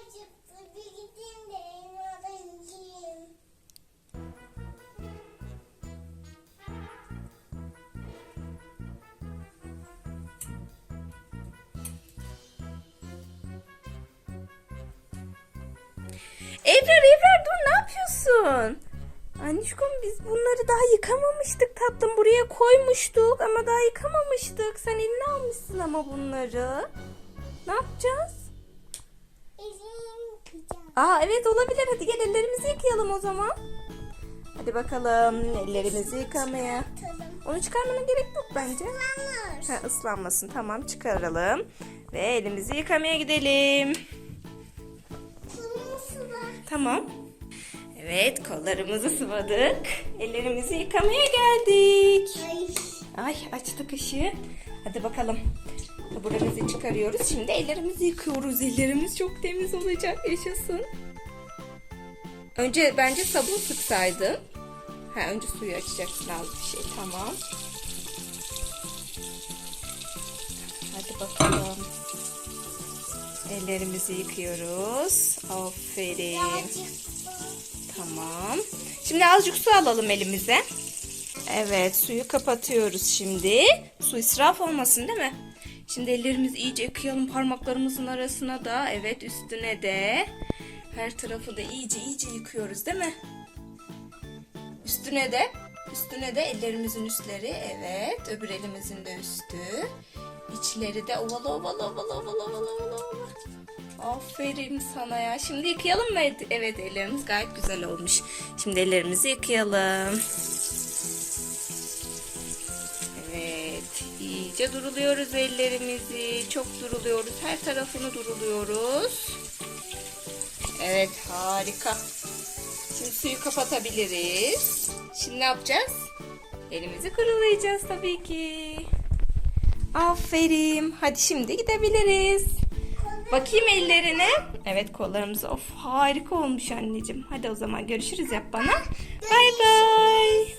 acıktı. Bir dur ne yapıyorsun? Annişkom biz bunları daha yıkamamıştık tatlım. Buraya koymuştuk ama daha yıkamamıştık. Sen eline almışsın ama bunları. Ne yapacağız? Aa evet olabilir. Hadi gel ellerimizi yıkayalım o zaman. Hadi bakalım ellerimizi yıkamaya. Onu çıkarmana gerek yok bence. Ha, ıslanmasın. Tamam çıkaralım. Ve elimizi yıkamaya gidelim. Tamam. Evet kollarımızı sıvadık. Ellerimizi yıkamaya geldik. Ay. Ay açtık ışığı. Hadi bakalım. Buramızı çıkarıyoruz. Şimdi ellerimizi yıkıyoruz. Ellerimiz çok temiz olacak. Yaşasın. Önce bence sabun sıksaydın. Ha, önce suyu açacaksın az bir şey. Tamam. Hadi bakalım. Ellerimizi yıkıyoruz. Aferin. Tamam. Şimdi azıcık su alalım elimize. Evet suyu kapatıyoruz şimdi. Su israf olmasın değil mi? Şimdi ellerimizi iyice yıkayalım parmaklarımızın arasına da. Evet üstüne de. Her tarafı da iyice iyice yıkıyoruz değil mi? Üstüne de. Üstüne de ellerimizin üstleri. Evet. Öbür elimizin de üstü. İçleri de ovalı ovalı ovalı ovalı ovalı ovalı. Aferin sana ya. Şimdi yıkayalım mı? Evet ellerimiz gayet güzel olmuş. Şimdi ellerimizi yıkayalım. İyice duruluyoruz ellerimizi. Çok duruluyoruz. Her tarafını duruluyoruz. Evet harika. Şimdi suyu kapatabiliriz. Şimdi ne yapacağız? Elimizi kurulayacağız tabii ki. Aferin. Hadi şimdi gidebiliriz. Bakayım ellerine. Evet kollarımız of harika olmuş anneciğim. Hadi o zaman görüşürüz yap bana. Bay bay.